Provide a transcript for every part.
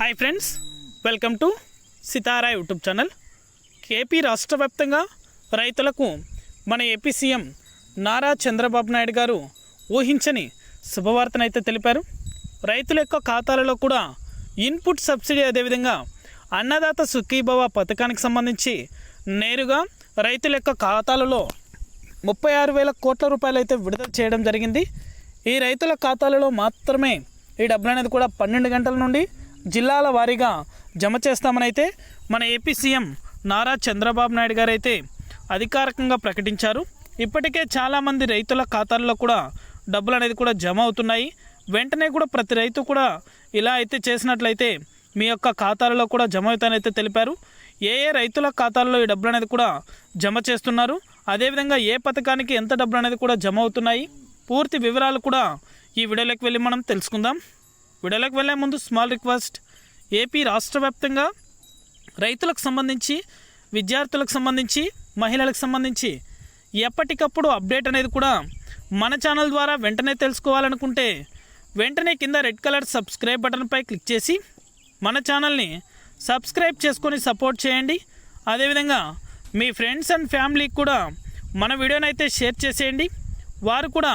Hi friends welcome to Sitara YouTube channel AP రాష్ట్ర వ్యాప్తంగా రైతులకు మన ఏపీ సీఎం నారా చంద్రబాబు నాయుడు గారు ఊహించని శుభవార్తనైతే తెలిపారు. రైతుల యొక్క ఖాతాలలో కూడా ఇన్పుట్ సబ్సిడీ అదేవిధంగా అన్నదాత సుఖీభవ పథకానికి సంబంధించి నేరుగా రైతుల యొక్క ఖాతాలలో ముప్పై ఆరు వేల కోట్ల రూపాయలు అయితే విడుదల చేయడం జరిగింది. ఈ రైతుల ఖాతాలలో మాత్రమే ఈ డబ్బులు అనేది కూడా పన్నెండు గంటల నుండి జిల్లాల వారీగా జమ చేస్తామనైతే మన ఏపీ సీఎం నారా చంద్రబాబు నాయుడు గారు అయితే అధికారికంగా ప్రకటించారు. ఇప్పటికే చాలామంది రైతుల ఖాతాల్లో కూడా డబ్బులు అనేది కూడా జమ అవుతున్నాయి. వెంటనే కూడా ప్రతి రైతు కూడా ఇలా అయితే చేసినట్లయితే మీ యొక్క ఖాతాలలో కూడా జమ అవుతానైతే తెలిపారు. ఏ ఏ రైతుల ఖాతాల్లో ఈ డబ్బులు అనేది కూడా జమ చేస్తున్నారు. అదేవిధంగా ఏ పథకానికి ఎంత డబ్బులు అనేది కూడా జమ అవుతున్నాయి. పూర్తి వివరాలు కూడా ఈ వీడియోలోకి వెళ్ళి మనం తెలుసుకుందాం. వీడియోలోకి వెళ్ళే ముందు స్మాల్ రిక్వెస్ట్. ఏపీ రాష్ట్ర వ్యాప్తంగా రైతులకు సంబంధించి విద్యార్థులకు సంబంధించి మహిళలకు సంబంధించి ఎప్పటికప్పుడు అప్డేట్ అనేది కూడా మన ఛానల్ ద్వారా వెంటనే తెలుసుకోవాలనుకుంటే వెంటనే కింద రెడ్ కలర్ సబ్స్క్రైబ్ బటన్పై క్లిక్ చేసి మన ఛానల్ని సబ్స్క్రైబ్ చేసుకొని సపోర్ట్ చేయండి. అదేవిధంగా మీ ఫ్రెండ్స్ అండ్ ఫ్యామిలీకి కూడా మన వీడియోనైతే అయితే షేర్ చేసేయండి. వారు కూడా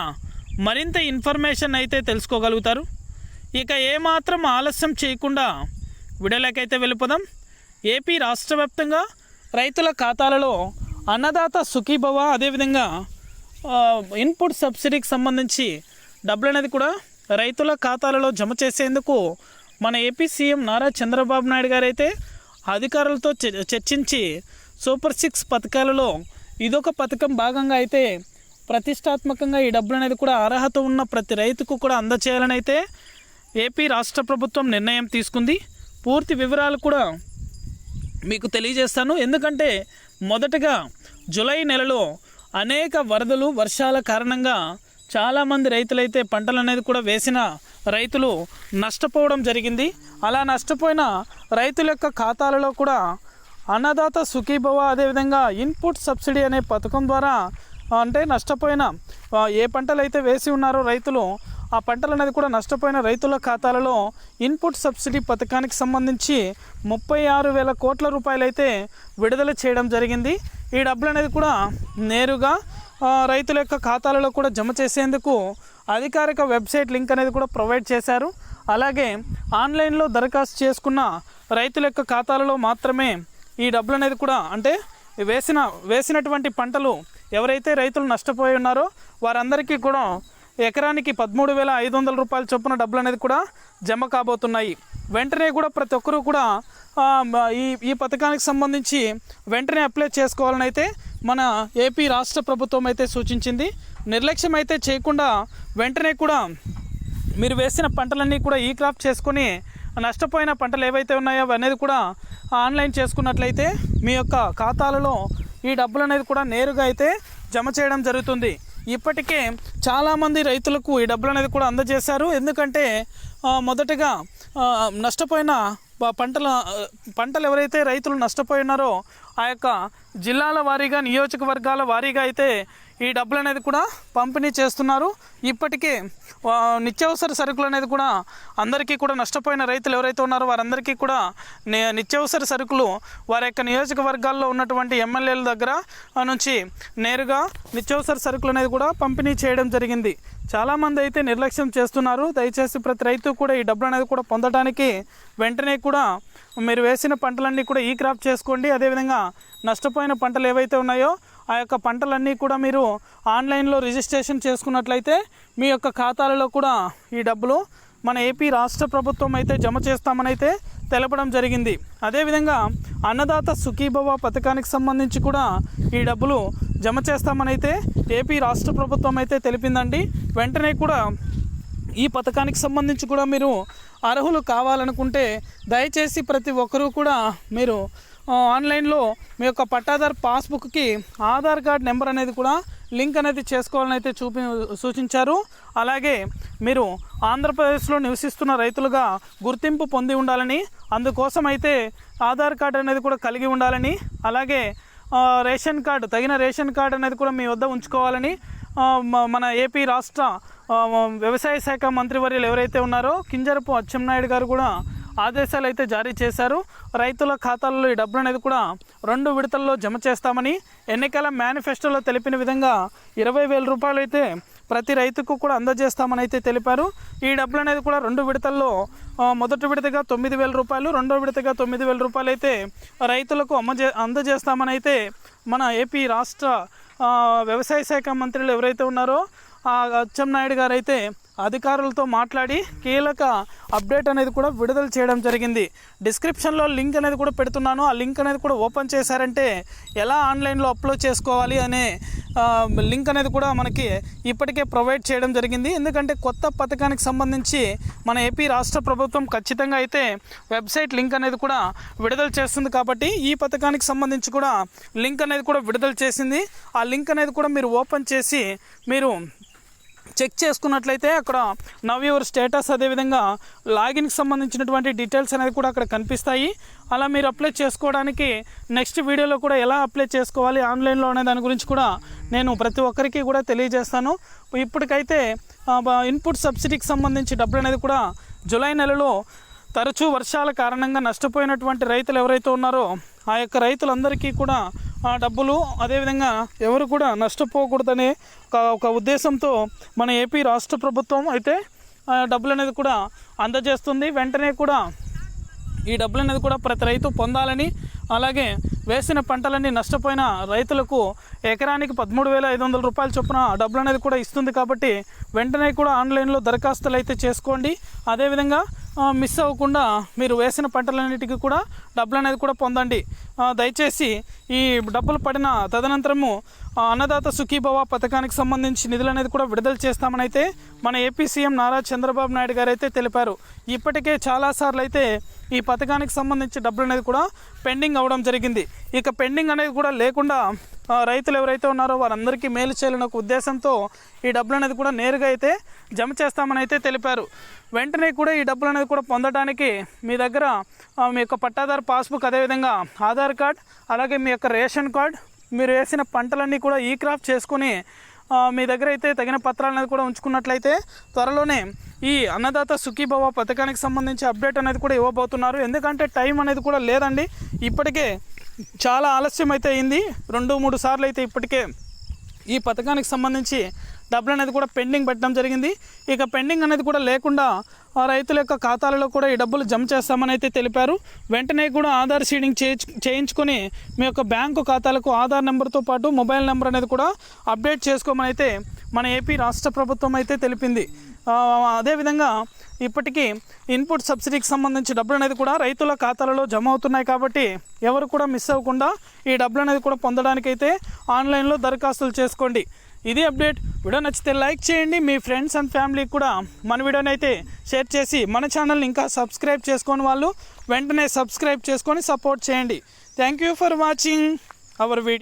మరింత ఇన్ఫర్మేషన్ అయితే తెలుసుకోగలుగుతారు. ఇక ఏమాత్రం ఆలస్యం చేయకుండా వీడియోలోకైతే వెళ్ళిపోదాం. ఏపీ రాష్ట్ర వ్యాప్తంగా రైతుల ఖాతాలలో అన్నదాత సుఖీభవ. అదేవిధంగా ఇన్పుట్ సబ్సిడీకి సంబంధించి డబ్బులు అనేది కూడా రైతుల ఖాతాలలో జమ చేసేందుకు మన ఏపీ సీఎం నారా చంద్రబాబు నాయుడు గారైతే అధికారులతో చ- చర్చించి సూపర్ సిక్స్ పథకాలలో ఇదొక పథకం భాగంగా అయితే ప్రతిష్టాత్మకంగా ఈ డబ్బులు అనేది కూడా అర్హత ఉన్న ప్రతి రైతుకు కూడా అందచేయాలని అయితే ఏపీ రాష్ట్ర ప్రభుత్వం నిర్ణయం తీసుకుంది. పూర్తి వివరాలు కూడా మీకు తెలియజేస్తాను. ఎందుకంటే మొదటగా జూలై నెలలో అనేక వరదలు వర్షాల కారణంగా చాలామంది రైతులైతే పంటలు అనేది కూడా వేసిన రైతులు నష్టపోవడం జరిగింది. అలా నష్టపోయిన రైతుల యొక్క ఖాతాలలో కూడా అన్నదాత సుఖీభవ అదేవిధంగా ఇన్పుట్ సబ్సిడీ అనే పథకం ద్వారా అంటే నష్టపోయిన ఏ పంటలు అయితే వేసి ఉన్నారో రైతులు ఆ పంటలు అనేది కూడా నష్టపోయిన రైతుల ఖాతాలలో ఇన్పుట్ సబ్సిడీ పథకానికి సంబంధించి ముప్పై ఆరు వేల కోట్ల రూపాయలు అయితే విడుదల చేయడం జరిగింది. ఈ డబ్బులు అనేది కూడా నేరుగా రైతుల యొక్క ఖాతాలలో కూడా జమ చేసేందుకు అధికారిక వెబ్సైట్ లింక్ అనేది కూడా ప్రొవైడ్ చేశారు. అలాగే ఆన్లైన్లో దరఖాస్తు చేసుకున్న రైతుల యొక్క ఖాతాలలో మాత్రమే ఈ డబ్బులు అనేది కూడా అంటే వేసిన వేసినటువంటి పంటలు ఎవరైతే రైతులు నష్టపోయి ఉన్నారో వారందరికీ కూడా ఎకరానికి పదమూడు వేల ఐదు వందల రూపాయల చొప్పున డబ్బులు అనేది కూడా జమ కాబోతున్నాయి. వెంటనే కూడా ప్రతి ఒక్కరూ కూడా ఈ ఈ పథకానికి సంబంధించి వెంటనే అప్లై చేసుకోవాలని అయితే మన ఏపీ రాష్ట్ర ప్రభుత్వం అయితే సూచించింది. నిర్లక్ష్యం అయితే చేయకుండా వెంటనే కూడా మీరు వేసిన పంటలన్నీ కూడా ఈ క్రాప్ చేసుకొని నష్టపోయిన పంటలు ఏవైతే ఉన్నాయో అనేది కూడా ఆన్లైన్ చేసుకున్నట్లయితే మీ యొక్క ఖాతాలలో ఈ డబ్బులు అనేది కూడా నేరుగా అయితే జమ చేయడం జరుగుతుంది. ఇప్పటికే చాలామంది రైతులకు ఈ డబ్బులు అనేది కూడా అందజేశారు. ఎందుకంటే మొదటగా నష్టపోయిన పంటల పంటలు ఎవరైతే రైతులు నష్టపోయినారో ఆ యొక్క జిల్లాల వారీగా నియోజకవర్గాల వారీగా అయితే ఈ డబ్బులు అనేది కూడా పంపిణీ చేస్తున్నారు. ఇప్పటికే నిత్యావసర సరుకులు అనేది కూడా అందరికీ కూడా నష్టపోయిన రైతులు ఎవరైతే ఉన్నారో వారందరికీ కూడా నిత్యావసర సరుకులు వారి యొక్క నియోజకవర్గాల్లో ఉన్నటువంటి ఎమ్మెల్యేల దగ్గర నుంచి నేరుగా నిత్యావసర సరుకులు అనేది కూడా పంపిణీ చేయడం జరిగింది. చాలామంది అయితే నిర్లక్ష్యం చేస్తున్నారు. దయచేసి ప్రతి రైతు కూడా ఈ డబ్బులు అనేది కూడా పొందడానికి వెంటనే కూడా మీరు వేసిన పంటలన్నీ కూడా ఈ క్రాప్ చేసుకోండి. అదేవిధంగా నష్టపోయిన పంటలు ఏవైతే ఉన్నాయో ఆ యొక్క పంటలన్నీ కూడా మీరు ఆన్లైన్లో రిజిస్ట్రేషన్ చేసుకున్నట్లయితే మీ యొక్క ఖాతాలలో కూడా ఈ డబ్బులు మన ఏపీ రాష్ట్ర ప్రభుత్వం అయితే జమ చేస్తామని అయితే తెలపడం జరిగింది. అదేవిధంగా అన్నదాత సుఖీభవ పథకానికి సంబంధించి కూడా ఈ డబ్బులు జమ చేస్తామని అయితే ఏపీ రాష్ట్ర ప్రభుత్వం అయితే తెలిపిందండి. వెంటనే కూడా ఈ పథకానికి సంబంధించి కూడా మీరు అర్హులు కావాలనుకుంటే దయచేసి ప్రతి ఒక్కరూ కూడా మీరు ఆన్లైన్లో మీ యొక్క పట్టాదార్ పాస్బుక్కి ఆధార్ కార్డ్ నెంబర్ అనేది కూడా లింక్ అనేది చేసుకోవాలని అయితే చూపి సూచించారు. అలాగే మీరు ఆంధ్రప్రదేశ్లో నివసిస్తున్న రైతులుగా గుర్తింపు పొంది ఉండాలని అందుకోసం అయితే ఆధార్ కార్డ్ అనేది కూడా కలిగి ఉండాలని అలాగే రేషన్ కార్డు తగిన రేషన్ కార్డు అనేది కూడా మీ వద్ద ఉంచుకోవాలని మన ఏపీ రాష్ట్ర వ్యవసాయ శాఖ మంత్రివర్యులు ఎవరైతే ఉన్నారో కింజరపు అచ్చెన్నాయుడు గారు కూడా ఆదేశాలు అయితే జారీ చేశారు. రైతుల ఖాతాల్లో ఈ డబ్బులు అనేది కూడా రెండు విడతల్లో జమ చేస్తామని ఎన్నికల మేనిఫెస్టోలో తెలిపిన విధంగా ఇరవై వేల రూపాయలు అయితే ప్రతి రైతుకు కూడా అందజేస్తామని అయితే తెలిపారు. ఈ డబ్బులు అనేది కూడా రెండు విడతల్లో మొదటి విడతగా తొమ్మిది వేల రూపాయలు రెండో విడతగా తొమ్మిది వేల రూపాయలు అయితే రైతులకు అమ్మజే అందజేస్తామని అయితే మన ఏపీ రాష్ట్ర వ్యవసాయ శాఖ మంత్రులు ఎవరైతే ఉన్నారో అచ్చెం నాయుడు గారు అయితే అధికారులతో మాట్లాడి కీలక అప్డేట్ అనేది కూడా విడుదల చేయడం జరిగింది. డిస్క్రిప్షన్లో లింక్ అనేది కూడా పెడుతున్నాను. ఆ లింక్ అనేది కూడా ఓపెన్ చేశారంటే ఎలా ఆన్లైన్లో అప్లోడ్ చేసుకోవాలి అనే లింక్ అనేది కూడా మనకి ఇప్పటికే ప్రొవైడ్ చేయడం జరిగింది. ఎందుకంటే కొత్త పథకానికి సంబంధించి మన ఏపీ రాష్ట్ర ప్రభుత్వం ఖచ్చితంగా అయితే వెబ్సైట్ లింక్ అనేది కూడా విడుదల చేస్తుంది కాబట్టి ఈ పథకానికి సంబంధించి కూడా లింక్ అనేది కూడా విడుదల చేసింది. ఆ లింక్ అనేది కూడా మీరు ఓపెన్ చేసి మీరు చెక్ చేసుకున్నట్లయితే అక్కడ నవ్ యువర్ స్టేటస్ అదేవిధంగా లాగిన్కి సంబంధించినటువంటి డీటెయిల్స్ అనేది కూడా అక్కడ కనిపిస్తాయి. అలా మీరు అప్లై చేసుకోవడానికి నెక్స్ట్ వీడియోలో కూడా ఎలా అప్లై చేసుకోవాలి ఆన్లైన్లో అనే దాని గురించి కూడా నేను ప్రతి ఒక్కరికి కూడా తెలియజేస్తాను. ఇప్పటికైతే ఇన్పుట్ సబ్సిడీకి సంబంధించి డబ్బులు అనేది కూడా జూలై నెలలో తరచూ వర్షాల కారణంగా నష్టపోయినటువంటి రైతులు ఎవరైతే ఉన్నారో ఆ యొక్క రైతులందరికీ కూడా డబ్బులు అదేవిధంగా ఎవరు కూడా నష్టపోకూడదనే ఒక ఒక ఉద్దేశంతో మన ఏపీ రాష్ట్ర ప్రభుత్వం అయితే డబ్బులు అనేది కూడా అందజేస్తుంది. వెంటనే కూడా ఈ డబ్బులు అనేది కూడా ప్రతి రైతు పొందాలని అలాగే వేసిన పంటలన్నీ నష్టపోయిన రైతులకు ఎకరానికి పదమూడు వేల ఐదు వందల రూపాయల చొప్పున డబ్బులు అనేది కూడా ఇస్తుంది కాబట్టి వెంటనే కూడా ఆన్లైన్లో దరఖాస్తులు అయితే చేసుకోండి. అదేవిధంగా మిస్ అవ్వకుండా మీరు వేసిన పంటలన్నిటికీ కూడా డబ్బులు అనేది కూడా పొందండి. దయచేసి ఈ డబ్బులు పడిన తదనంతరము అన్నదాత సుఖీభవ పథకానికి సంబంధించి నిధులు అనేది కూడా విడుదల చేస్తామని అయితే మన ఏపీ సీఎం నారా చంద్రబాబు నాయుడు గారు అయితే తెలిపారు. ఇప్పటికే చాలాసార్లు అయితే ఈ పథకానికి సంబంధించి డబ్బులు అనేది కూడా పెండింగ్ అవ్వడం జరిగింది. ఇక పెండింగ్ అనేది కూడా లేకుండా రైతులు ఎవరైతే ఉన్నారో వారందరికీ మేలు చేయాలని ఒక ఉద్దేశంతో ఈ డబ్బులు అనేది కూడా నేరుగా అయితే జమ చేస్తామని అయితే తెలిపారు. వెంటనే కూడా ఈ డబ్బులు అనేది కూడా పొందడానికి మీ దగ్గర మీ యొక్క పట్టాదారు పాస్బుక్ అదేవిధంగా ఆధార్ కార్డ్ అలాగే మీ యొక్క రేషన్ కార్డ్ మీరు వేసిన పంటలన్నీ కూడా ఈ క్రాప్ చేసుకుని మీ దగ్గర అయితే తగిన పత్రాలు అనేది కూడా ఉంచుకున్నట్లయితే త్వరలోనే ఈ అన్నదాత సుఖీభవ పథకానికి సంబంధించి అప్డేట్ అనేది కూడా ఇవ్వబోతున్నారు. ఎందుకంటే టైం అనేది కూడా లేదండి. ఇప్పటికే చాలా ఆలస్యం అయితే అయింది. రెండు మూడు సార్లు అయితే ఇప్పటికే ఈ పథకానికి సంబంధించి డబ్బులు అనేది కూడా పెండింగ్ పెట్టడం జరిగింది. ఇక పెండింగ్ అనేది కూడా లేకుండా ఆ రైతుల యొక్క ఖాతాలలో కూడా ఈ డబ్బులు జమ చేస్తామని అయితే తెలిపారు. వెంటనే కూడా ఆధార్ సీడింగ్ చేయించు చేయించుకొని మీ యొక్క బ్యాంకు ఖాతాలకు ఆధార్ నెంబర్తో పాటు మొబైల్ నెంబర్ అనేది కూడా అప్డేట్ చేసుకోమని అయితే మన ఏపీ రాష్ట్ర ప్రభుత్వం అయితే తెలిపింది. అదేవిధంగా ఇప్పటికీ ఇన్పుట్ సబ్సిడీకి సంబంధించి డబ్బులు అనేది కూడా రైతుల ఖాతాలలో జమ అవుతున్నాయి కాబట్టి ఎవరు కూడా మిస్ అవ్వకుండా ఈ డబ్బులు అనేది కూడా పొందడానికైతే ఆన్లైన్లో దరఖాస్తులు చేసుకోండి. ఇది అప్డేట్. వీడియో నచ్చితే లైక్ చేయండి. మీ ఫ్రెండ్స్ అండ్ ఫ్యామిలీకి కూడా మన వీడియోని అయితే షేర్ చేసి మన ఛానల్ని ఇంకా సబ్స్క్రైబ్ చేసుకొని వాళ్ళు వెంటనే సబ్స్క్రైబ్ చేసుకొని సపోర్ట్ చేయండి. Thank you for watching our video